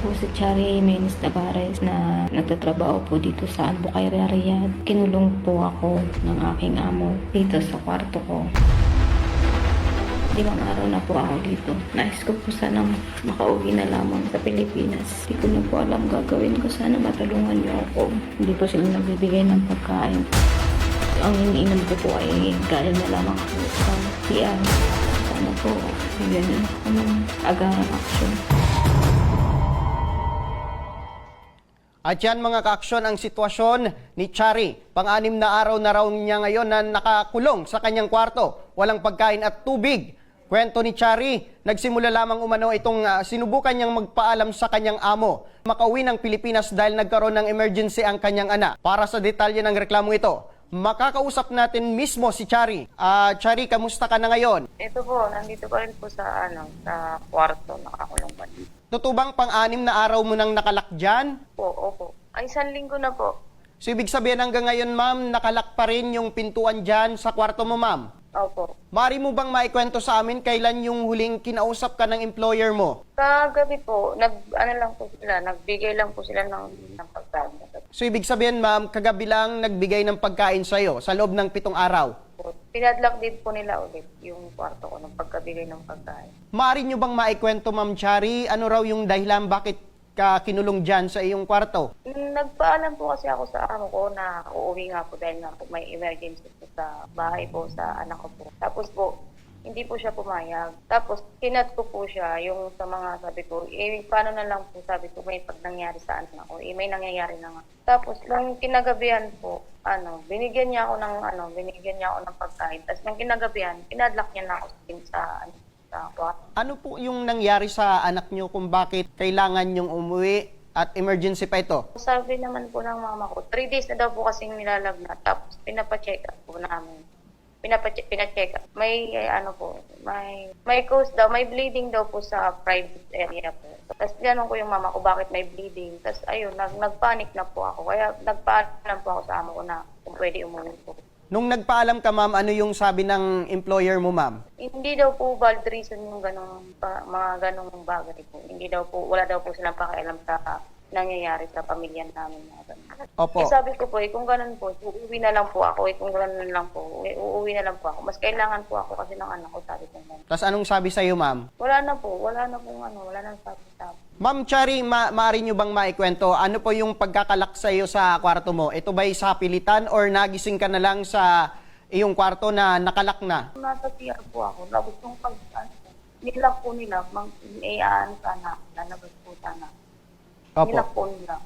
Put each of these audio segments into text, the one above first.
po si Chari Jimenez Tavares na nagtatrabaho po dito sa Albuquerque, Riyadh. Kinulong po ako ng aking amo dito sa kwarto ko. Limang araw na po ako dito. Nais ko po sana makauwi na lamang sa Pilipinas. Hindi ko na po alam gagawin ko. Sana matulungan niyo ako. Hindi po sila nagbibigay ng pagkain. Ang iniinom ko po ay galing na lamang ako sa CR. Sana po bigyan niyo ako ng agarang action. At yan mga kaaksyon ang sitwasyon ni Chari. Pang-anim na araw na raw niya ngayon na nakakulong sa kanyang kwarto. Walang pagkain at tubig. Kwento ni Chari, nagsimula lamang umano itong ah, sinubukan niyang magpaalam sa kanyang amo. Makauwi ng Pilipinas dahil nagkaroon ng emergency ang kanyang anak. Para sa detalye ng reklamo ito, makakausap natin mismo si Chari. Ah, Chari, kamusta ka na ngayon? Ito po, nandito pa rin po sa ano, sa kwarto, nakakulong pa dito. Totoo bang pang-anim na araw mo nang nakalak dyan? Po, opo. Ay, isang linggo na po. So ibig sabihin hanggang ngayon ma'am, nakalak pa rin yung pintuan dyan sa kwarto mo ma'am? Opo. Mari mo bang maikwento sa amin kailan yung huling kinausap ka ng employer mo? Kagabi po, nag, ano lang po sila, nagbigay lang po sila ng, ng pagkain. So ibig sabihin ma'am, kagabi lang nagbigay ng pagkain sa'yo sa loob ng pitong araw. Po, Pinadlock din po nila ulit yung kwarto ko ng pagkabigay ng pagkain. Mari nyo bang maikwento ma'am Chari, ano raw yung dahilan bakit ka kinulong dyan sa iyong kwarto? Nagpaalam po kasi ako sa amo ko na uuwi nga po dahil nga po may emergency po sa bahay po sa anak ko po. Tapos po, hindi po siya pumayag. Tapos, kinat ko po siya yung sa mga sabi ko, eh, paano na lang po sabi ko, may pag nangyari sa anak ko, eh, may nangyayari na nga. Tapos, nung kinagabihan po, ano, binigyan niya ako ng, ano, binigyan niya ako ng pagkain. Tapos, nung kinagabihan, pinadlock niya na ako sa, ano, sa kwarto. Ano po yung nangyari sa anak nyo kung bakit kailangan yung umuwi at emergency pa ito? Sabi naman po ng mama ko, three days na daw po kasing nilalagnat. Tapos pinapacheck up po namin. Pinapacheck, pinacheck up. May eh, ano po, may may cause daw, may bleeding daw po sa private area po. Tapos tinanong ko yung mama ko bakit may bleeding. Tapos ayun, nag, nagpanic na po ako. Kaya nagpaalam po ako sa amo ko na kung pwede umuwi po. Nung nagpaalam ka ma'am, ano yung sabi ng employer mo ma'am? Hindi daw po valid reason yung ganong, pa- mga ganong bagay po. Hindi daw po, wala daw po silang pakialam sa nangyayari sa pamilya namin. Opo. Eh, sabi ko po, eh, kung ganun po, uuwi na lang po ako. Eh, kung ganun lang po, eh, uuwi na lang po ako. Mas kailangan po ako kasi ng anak ko, sabi ko ganun. Tapos anong sabi sa'yo ma'am? Wala na po, wala na po, ano, wala na sabi sabi. Ma'am Chari, ma maaari nyo bang maikwento, ano po yung pagkakalak sa iyo sa kwarto mo? Ito ba'y sa pilitan or nagising ka na lang sa iyong kwarto na nakalak na? Nasa CR po ako, tapos yung pag, ano, nilak po nila, mang, ano sana, lalabas po sana. Opo. po nila,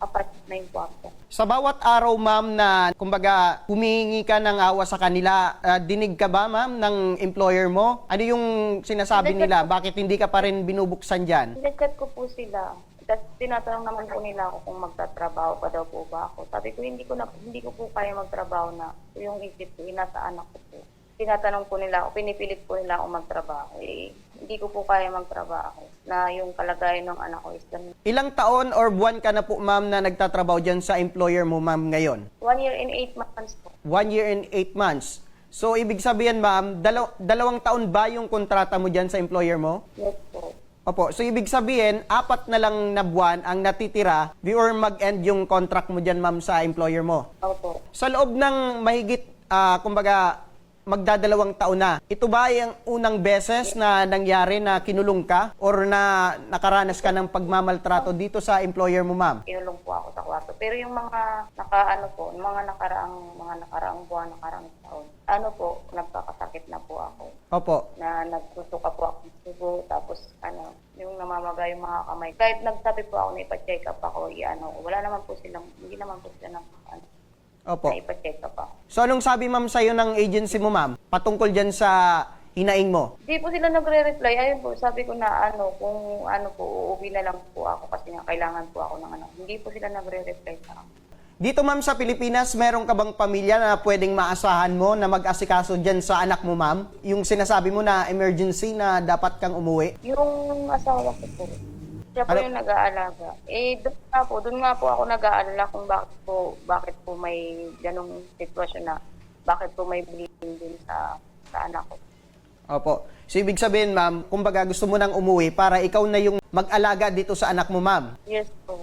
apat na yung kwarto. Sa bawat araw ma'am na kumbaga humihingi ka ng awa sa kanila, ah, dinig ka ba ma'am ng employer mo? Ano yung sinasabi nila? Bakit hindi ka pa rin binubuksan dyan? Nag-chat ko po sila. Tapos tinatanong naman po nila ako kung magtatrabaho pa daw po ba ako. Sabi ko, hindi ko na hindi ko po kaya magtrabaho na yung isip ko, eh, nasa anak ko po. Tinatanong po nila ako, pinipilit po nila ako magtrabaho. Eh, hindi ko po kaya magtrabaho na yung kalagayan ng anak ko is ganun. Ilang taon or buwan ka na po ma'am na nagtatrabaho dyan sa employer mo ma'am ngayon? One year and eight months po. One year and eight months. So, ibig sabihin, ma'am, dalaw- dalawang taon ba yung kontrata mo dyan sa employer mo? Yes po. Opo. So, ibig sabihin, apat na lang na buwan ang natitira before mag-end yung contract mo dyan, ma'am, sa employer mo. Opo. Sa loob ng mahigit, ah, kumbaga, magdadalawang taon na, ito ba yung unang beses na nangyari na kinulong ka or na nakaranas ka ng pagmamaltrato dito sa employer mo, ma'am? Kinulong po ako sa kwarto. Pero yung mga nakaano po, yung mga nakaraang mga nakaraang buwan, nakaraang taon, ano po, nagkakasakit na po ako. Opo. na nagsusuka po ako sugo, tapos ano, yung namamaga yung mga kamay. Kahit nagsabi po ako na ipa-check up ako, i-ano, wala naman po silang, hindi naman po sila ng ano, Opo. na ipa-check up ako. So, anong sabi, ma'am, sa'yo ng agency mo, ma'am? Patungkol dyan sa hinaing mo? Hindi po sila nagre-reply. Ayun po, sabi ko na ano, kung ano po, uuwi na lang po ako kasi nga kailangan po ako ng ano. Hindi po sila nagre-reply sa akin. Dito ma'am sa Pilipinas, meron ka bang pamilya na pwedeng maasahan mo na mag-asikaso dyan sa anak mo ma'am? Yung sinasabi mo na emergency na dapat kang umuwi? Yung asawa ko po, siya po Ano? yung nag-aalaga. Eh, doon nga po, doon nga po ako nag-aalala kung bakit po, bakit po may ganong sitwasyon na, bakit po may bleeding din sa, sa anak ko. Opo. So ibig sabihin, ma'am, kumbaga gusto mo nang umuwi para ikaw na yung mag-alaga dito sa anak mo, ma'am. Yes po.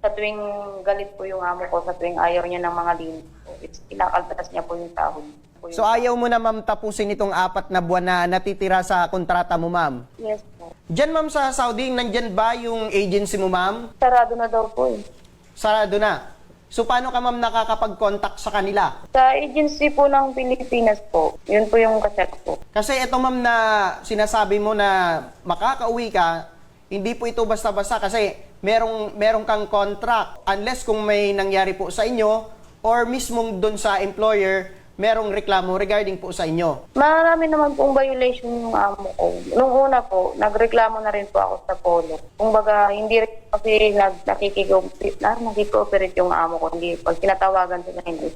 Sa tuwing galit po yung amo ko, sa tuwing ayaw niya ng mga linis po, it's kinakaltas niya po yung sahod. Po yun. So ayaw mo na, ma'am, tapusin itong apat na buwan na natitira sa kontrata mo, ma'am. Yes po. Diyan, ma'am, sa Saudi, nandyan ba yung agency mo, ma'am? Sarado na daw po eh. Sarado na. So paano ka, ma'am, nakakapag-contact sa kanila? Sa agency po ng Pilipinas po, yun po yung kaset po. Kasi ito, ma'am, na sinasabi mo na makakauwi ka, hindi po ito basta-basta kasi merong, merong kang contract. Unless kung may nangyari po sa inyo or mismong doon sa employer, merong reklamo regarding po sa inyo. Marami naman pong violation yung amo ko. Nung una po, nagreklamo na rin po ako sa polo. Kumbaga, hindi rin kasi nag, nakikiko- na, nakikooperate yung amo ko. Hindi, pag tinatawagan sila, hindi,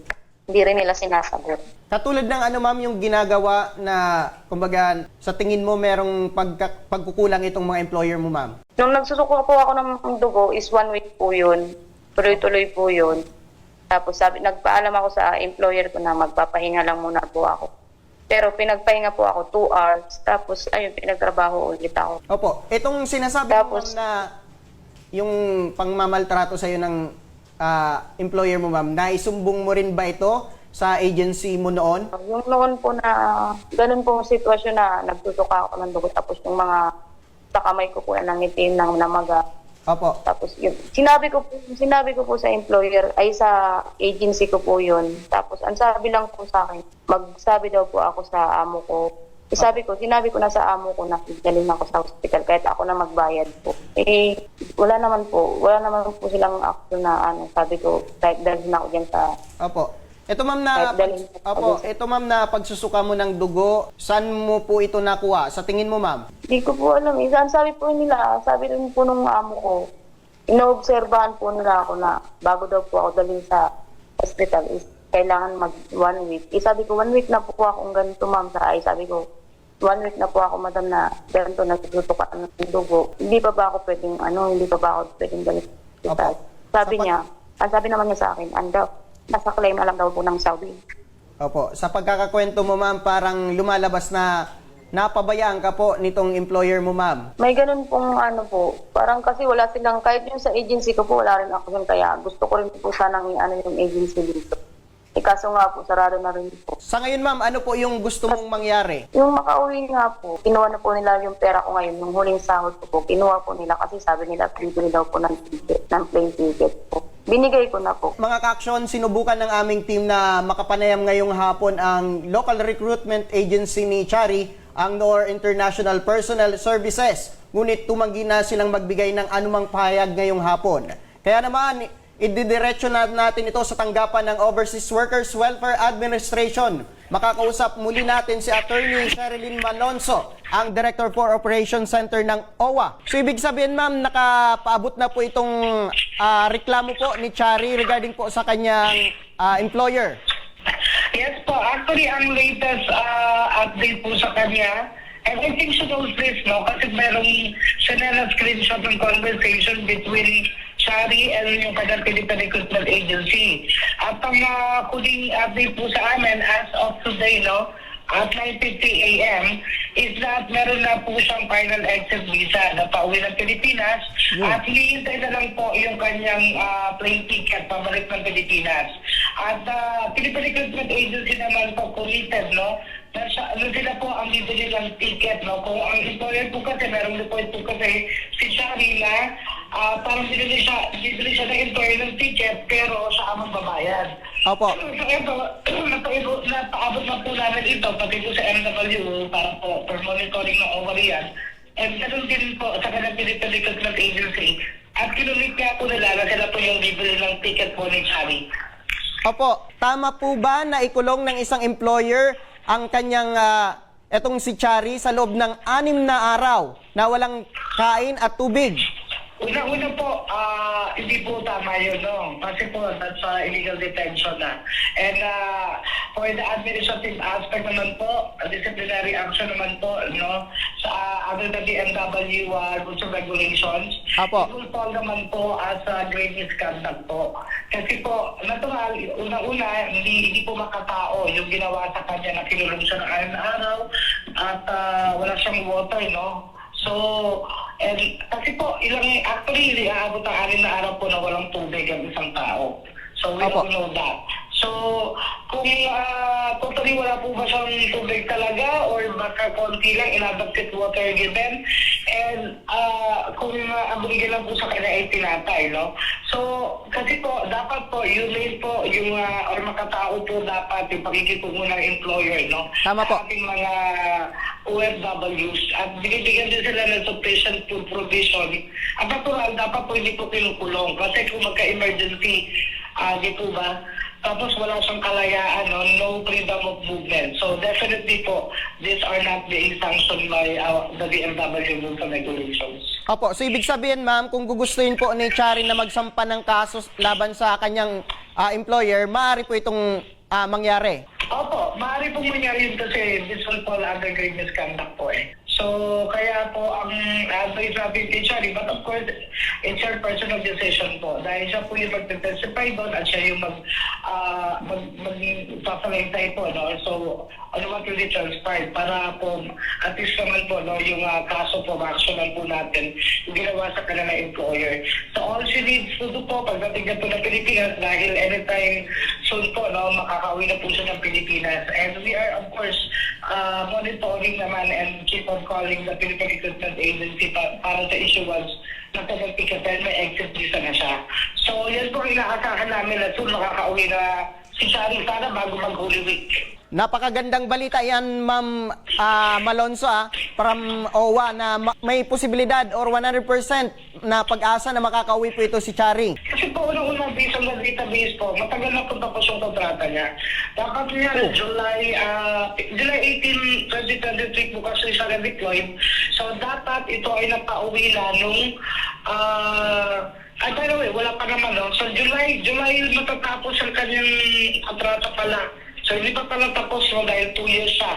hindi rin nila sinasagot. Katulad ng ano ma'am yung ginagawa na kumbaga sa tingin mo merong pagka, pagkukulang itong mga employer mo ma'am. Nung nagsusuko po ako ng dugo is one week po yun. Tuloy-tuloy po yun. Tapos sabi, nagpaalam ako sa employer ko na magpapahinga lang muna po ako. Pero pinagpahinga po ako two hours. Tapos ayun, pinagtrabaho ulit ako. Opo, itong sinasabi mo Tapos- ma'am na yung pangmamaltrato sa iyo ng ah, employer mo ma'am, naisumbong mo rin ba ito sa agency mo noon? Yung noon po na, ganun po ang sitwasyon na nagsusuka ako ng dugo. Tapos yung mga sa kamay ko po na nangitim ng namaga. Opo. Tapos yun, sinabi ko po, sinabi ko po sa employer, ay sa agency ko po yun. Tapos ang sabi lang po sa akin, magsabi daw po ako sa amo ko. Eh, sabi ko, sinabi ko na sa amo ko na galing ako sa hospital kahit ako na magbayad po. Eh, wala naman po, wala naman po silang action na ano, sabi ko, kahit dahil na ako dyan sa Opo. Ito ma'am na dalhin- Opo, ito ma'am na pagsusuka mo ng dugo, saan mo po ito nakuha? Sa tingin mo ma'am? Hindi ko po alam. Eh, Ang sabi po nila, sabi rin po nung amo ko, inoobserbahan po nila ako na bago daw po ako daling sa hospital is kailangan mag one week. Eh, sabi ko, one week na po akong ganito ma'am sa ay. Sabi ko, one week na po ako madam na ganito nagtutukan ng dugo. Hindi pa ba ako pwedeng ano, hindi pa ba ako pwedeng daling sa hospital. Opo. Sabi Sapat- niya, ang sabi naman niya sa akin, ando, nasa claim na lang daw po ng Saudi. Opo, sa pagkakakwento mo ma'am, parang lumalabas na napabayaan ka po nitong employer mo ma'am. May ganun pong ano po, parang kasi wala silang, kahit yung sa agency ko po, wala rin ako yun, kaya gusto ko rin po sanang i-ano yung agency dito. Eh kaso nga po, sarado na rin po. Sa ngayon ma'am, ano po yung gusto mong mangyari? Yung makauwi nga po, kinuha na po nila yung pera ko ngayon, yung huling sahod ko po, kinuha po nila kasi sabi nila, bibili daw po ng ticket, ng plane ticket po. Binigay ko na po. Mga kaksyon, sinubukan ng aming team na makapanayam ngayong hapon ang local recruitment agency ni Chari, ang NOR International Personnel Services. Ngunit tumanggi na silang magbigay ng anumang pahayag ngayong hapon. Kaya naman, ididiretso na natin ito sa tanggapan ng Overseas Workers Welfare Administration. Makakausap muli natin si Attorney Sherilyn Malonzo, ang Director for Operations Center ng OWA. So ibig sabihin ma'am, nakapaabot na po itong ah, reklamo po ni Chari regarding po sa kanyang ah, employer. Yes po, actually ang latest uh, update po sa kanya, think she knows this, no? Kasi merong sinela screenshot ng conversation between Shari and yung kanyang Philippine Recruitment Agency. At ang uh, huling update po sa amin as of today, no? At 9.50 a.m. is that meron na po siyang final exit visa na pauwi ng Pilipinas at hihintay na lang po yung kanyang ah, plane ticket pabalik ng Pilipinas. At uh, Philippine Recruitment Agency naman po committed, no? Na siya, ano sila po ang bibili ng ticket, no? Kung ang employer po kasi, report po kasi si Shari na ah, parang bibili siya, bibili siya ng employer ng ticket pero siya ang magbabayad. Opo. So ito, napaabot na po namin ito, pati po sa MW, para po for monitoring ng OWA yan. And ganun din po sa kanilang Philippine Recruitment Agency. At kinulit nga po nila na sila po yung bibili ng ticket po ni Chari. Opo, tama po ba na ikulong ng isang employer ang kanyang ah, etong si Chari sa loob ng anim na araw na walang kain at tubig? Una-una po, ah, hindi po tama yun, no? Kasi po, that's uh, illegal detention na. And uh, for the administrative aspect naman po, uh, disciplinary action naman po, no? Sa uh, under the DMW uh, rules and regulations, Apo. it will fall naman po as uh, grave misconduct po. Kasi po, natural, una-una, hindi, hindi po makatao yung ginawa sa kanya na kinulong siya ng ayon na araw, at ah, wala siyang water, no? So, and kasi po, ilang, actually, aabot ang anim na araw po na walang tubig ang isang tao. So, we Opo. don't know that. So, kung uh, totally wala po ba siyang tubig talaga or baka konti lang, inadapted water given, and uh, kung uh, ang binigyan lang po sa kanya ay tinatay, no? So, kasi po, dapat po, yun din po, yung, uh, or makatao po dapat yung pakikitungo ng employer, no? Tama po. Sa ating mga OFWs at binibigyan din sila ng sufficient food provision. Ang natural, dapat po hindi po kinukulong kasi kung magka-emergency, ah di po ba, tapos wala siyang kalayaan, no? no freedom of movement. So definitely po, these are not being sanctioned by uh, the DMW rules and regulations. Opo, so ibig sabihin ma'am, kung gugustuhin po ni Charing na magsampa ng kaso laban sa kanyang ah, employer, maaari po itong ah, mangyari. Opo, maaari pong mangyari yun kasi this will fall under grave misconduct po eh. So, kaya po ang advice natin kay Shari, but of course, it's your personal decision po. Dahil siya po yung mag-testify doon at siya yung mag, uh, mag, magpapalagtay po, no? So, ano what really transpired para po, at least naman po, no, yung ah, kaso po, ma-actionan po natin, yung ginawa sa kanila employer. So, all she needs to do po, pagdating na po ng Pilipinas, dahil anytime soon po, no, makakauwi na po siya ng Pilipinas. And we are, of course, uh, monitoring naman and keep on calling the Philippine Recruitment Agency pa- para sa issuance ng penalty kasi may exit visa na siya. So, yan po inaasahan namin na soon makakauwi na si Shari sana bago mag-Holy Week. Napakagandang balita yan, Ma'am ah, Malonzo, ah, from OWA na ma- may posibilidad or 100% na pag-asa na makakauwi po ito si Charing. Kasi po, unang-unang based on the database po, matagal na po tapos yung kontrata niya. Dapat niya, July, ah, July 18, 2023 po kasi siya na-deployed. So, dapat ito ay napauwi na nung, ah, ay, by the way, wala pa naman, no? So, July, July matatapos ang kanyang kontrata pala. So, hindi pa pala tapos no, dahil 2 years siya.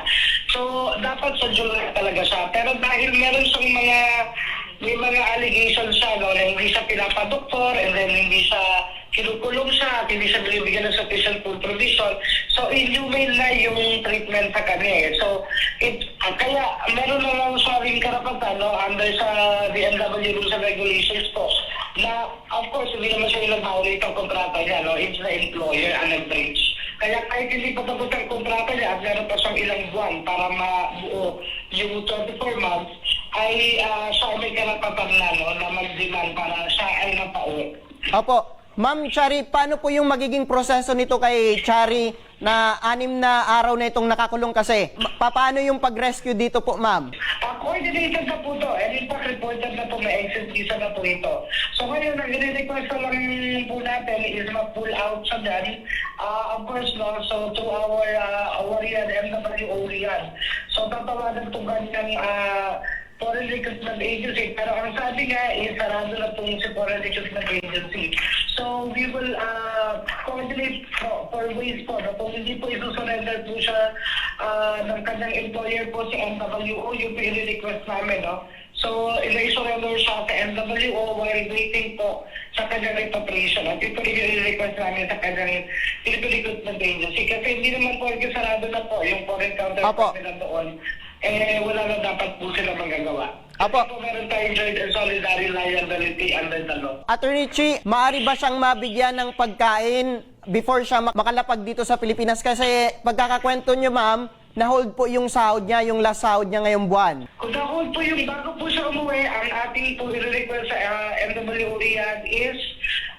So, dapat sa July talaga siya. Pero dahil meron siyang mga may mga allegations siya no, na hindi siya pinapadoktor and then hindi siya kinukulong siya at hindi siya binibigyan ng sufficient food provision. So, inhumane na yung treatment sa kanya eh. So, it, ah, kaya meron na lang siya rin karapatan no, under sa DMW rules and regulations po na of course hindi naman siya yung nag-violate ang kontrata niya. No? It's the employer ang nag-breach. Kaya kahit hindi pa tapos ang kontrata niya at meron pa siyang ilang buwan para mabuo yung 24 months, ay ah, siya ay may karapatan na, no, na mag-demand para siya ay napauwi. Opo. Ma'am Chari, paano po yung magiging proseso nito kay Chari na anim na araw na itong nakakulong kasi? Paano yung pag-rescue dito po, ma'am? Uh, coordinated na po to. And in fact, reported na po, may exit visa na po ito. So ngayon, ang request lang po natin is ma-pull out sa dyan. Uh, of course, no, so through our uh, our yan, MWO yan. So tatawagan po kanyang uh, Foreign Recruitment Agency. Pero ang sabi nga, is sarado na pong si Foreign Recruitment Agency. So we will uh, coordinate po, for ways po. No? Kung hindi po isusurrender po siya uh, ng kanyang employer po si MWO, yung po request namin. No? So, i-surrender siya sa MWO while waiting po sa kanyang repatriation. At ito rin request namin sa kanyang Philippine Recruitment Agency. Kasi hindi naman po sarado na po yung foreign counterpart nila doon. Eh, wala na dapat po sila magagawa. Apo. Kasi po meron tayong joint and solidary liability under the law. Attorney Chi, maaari ba siyang mabigyan ng pagkain before siya mak- makalapag dito sa Pilipinas? Kasi pagkakakwento niyo, ma'am, na-hold po yung sahod niya, yung last sahod niya ngayong buwan. Kung na-hold po yung bago po siya umuwi, ang ating po i-request sa uh, MWO Riyadh is,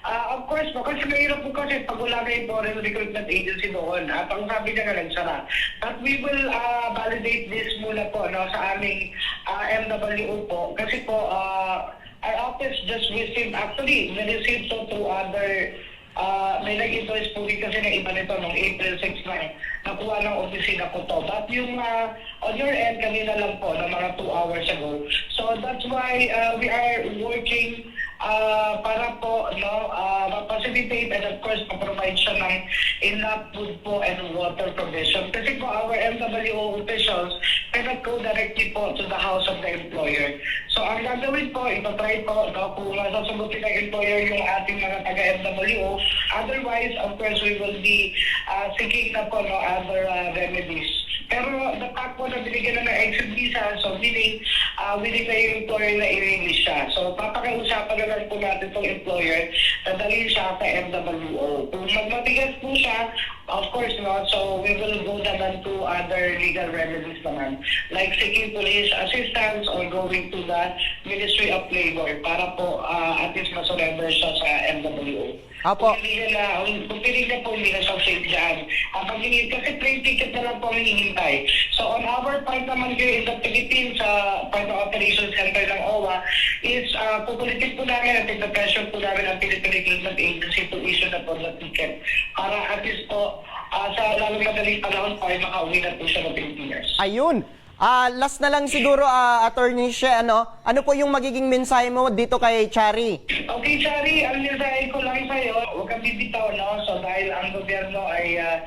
uh, of course po, kasi mahirap po kasi pag wala yung foreign recruitment agency doon. At ang sabi niya nga nagsara. But we will uh, validate this muna po no, sa aming uh, MWO po. Kasi po, uh, our office just received, actually, na-receive to through other Ah, may nag-invoice po rin kasi ng iba nito noong April 6 na. Nakuha ng opisina ko to. But yung ah, on your end, kanina lang po, na mga 2 hours ago. So that's why ah, we are working ah, para po no, ah, ma-facilitate and of course ma-provide siya ng enough food po and water provision. Kasi po our MWO officials cannot go directly po to the house of the employer. So ang gagawin po, ipatry po no, kung masasagutin ng employer yung ating mga taga-MWO. Otherwise, of course, we will be uh, seeking na po no, other uh, remedies. Pero the fact po na binigyan na ng exit visa, so meaning, uh, willing na yung employer na i-release siya. So papakiusapan na lang po natin itong employer na dalhin siya sa MWO. Kung magmatigas po siya, of course, no, so we will go naman to other legal remedies naman, like seeking police assistance or going to the Ministry of Labor para po uh, at least masurrender siya sa MWO. Apo. Kung hindi na, kung pinig na po hindi na siya safe dyan. Ang paghingi, kasi plane ticket na lang po ang hinihintay. So on our part naman here in the Philippines, sa part ng Operations Center ng OWA, is uh, pupulitin po namin at the pressure po namin ang Philippine Recruitment Agency to issue na po the ticket. Para at least po, uh, sa lalong madaling panahon ay makauwi na po siya ng Pilipinas. Ayun. Ah, last na lang siguro, ah, Attorney She, ano, ano po yung magiging mensahe mo dito kay Chari? Okay, Chari, ang mensahe ko lang sa'yo, huwag kang bibitaw, no? So, dahil ang gobyerno ay, ah,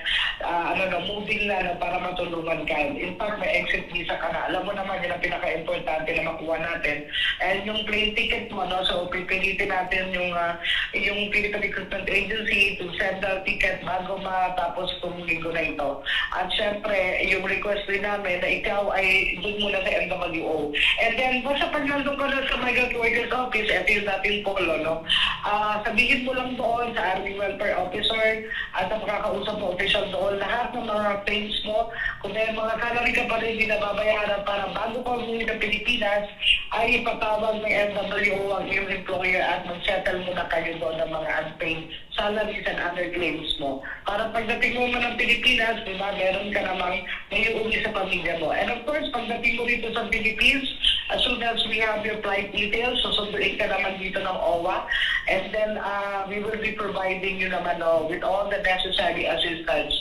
ah, ano, na, no, para matulungan ka. In fact, may exit visa ka na. Alam mo naman, yun ang pinaka-importante na makuha natin. And yung plane ticket mo, no? So, pipilitin natin yung, ah, yung Philippine Recruitment Agency to send the ticket bago matapos itong linggo na ito. At syempre, yung request din namin na ikaw ay doon muna sa MWO. And then, basta pag nandun ka na sa Migrant Workers Office, ito yung dating polo, no? Ah, sabihin mo lang doon sa Army Welfare Officer at sa makakausap mo official doon, lahat ng mga claims mo, kung may mga salary ka pa rin hindi nababayaran para bago ka umuwi ng Pilipinas, ay ipatawag ng MWO ang iyong employer at mag-settle mo na kayo doon ng mga unpaid salaries and other claims mo. Para pagdating mo man ng Pilipinas, di ba, meron ka namang may uuwi sa pamilya mo. And of course, pagdating mo dito sa Philippines, as soon as we have your flight details, susunduin ka naman dito ng OWA. And then, uh, we will be providing you naman no, with all the necessary assistance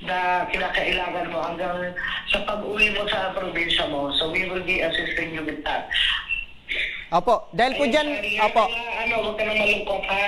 na kinakailangan mo hanggang sa pag-uwi mo sa probinsya mo. So, we will be assisting you with that. Opo, dahil po dyan, Ayun, Shari, opo, kaya, ano, huwag ka na malungkot, ha?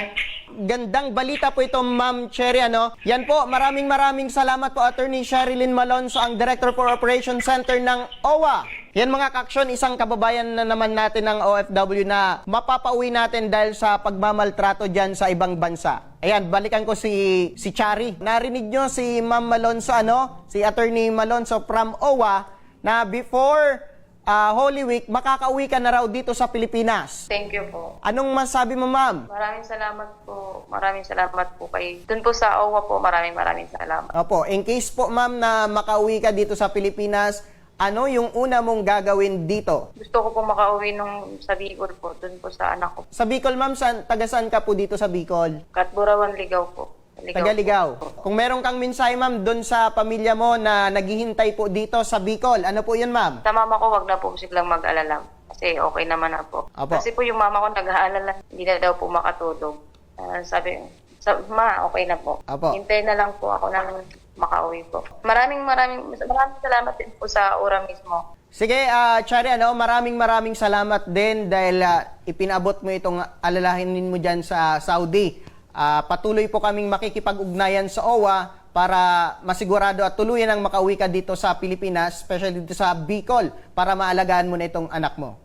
gandang balita po ito, Ma'am Cherry, ano? Yan po, maraming maraming salamat po, Attorney Sherilyn Malonzo, ang Director for Operations Center ng OWA. Yan mga kaksyon, isang kababayan na naman natin ng OFW na mapapauwi natin dahil sa pagmamaltrato dyan sa ibang bansa. Ayan, balikan ko si, si Chari. Narinig nyo si Ma'am Malonzo, ano? Si Attorney Malonzo from OWA na before ah, Holy Week, makakauwi ka na raw dito sa Pilipinas. Thank you po. Anong masabi mo, ma'am? Maraming salamat po. Maraming salamat po kay... Doon po sa OWA po, maraming maraming salamat. Opo, in case po ma'am na makauwi ka dito sa Pilipinas, ano yung una mong gagawin dito? Gusto ko po makauwi nung sa Bicol po, doon po sa anak ko. Sa Bicol ma'am, saan, taga saan ka po dito sa Bicol? Katburawan Ligaw po. Taga Ligaw. Kung meron kang mensahe ma'am doon sa pamilya mo na naghihintay po dito sa Bicol, ano po yun ma'am? Sa mama ko, wag na po silang mag-alala. Kasi okay naman na po. Apo. Kasi po yung mama ko nag-aalala, hindi na daw po makatulog. Ah, sabi, sa, ma, okay na po. Apo. Hintay na lang po ako ng makauwi po. Maraming maraming maraming salamat din po sa ura mismo. Sige, ah Chari, ano, maraming maraming salamat din dahil ah, ipinabot mo itong alalahanin mo dyan sa Saudi. Ah, patuloy po kaming makikipag-ugnayan sa OWA para masigurado at tuluyan ang makauwi ka dito sa Pilipinas, especially dito sa Bicol, para maalagaan mo na itong anak mo.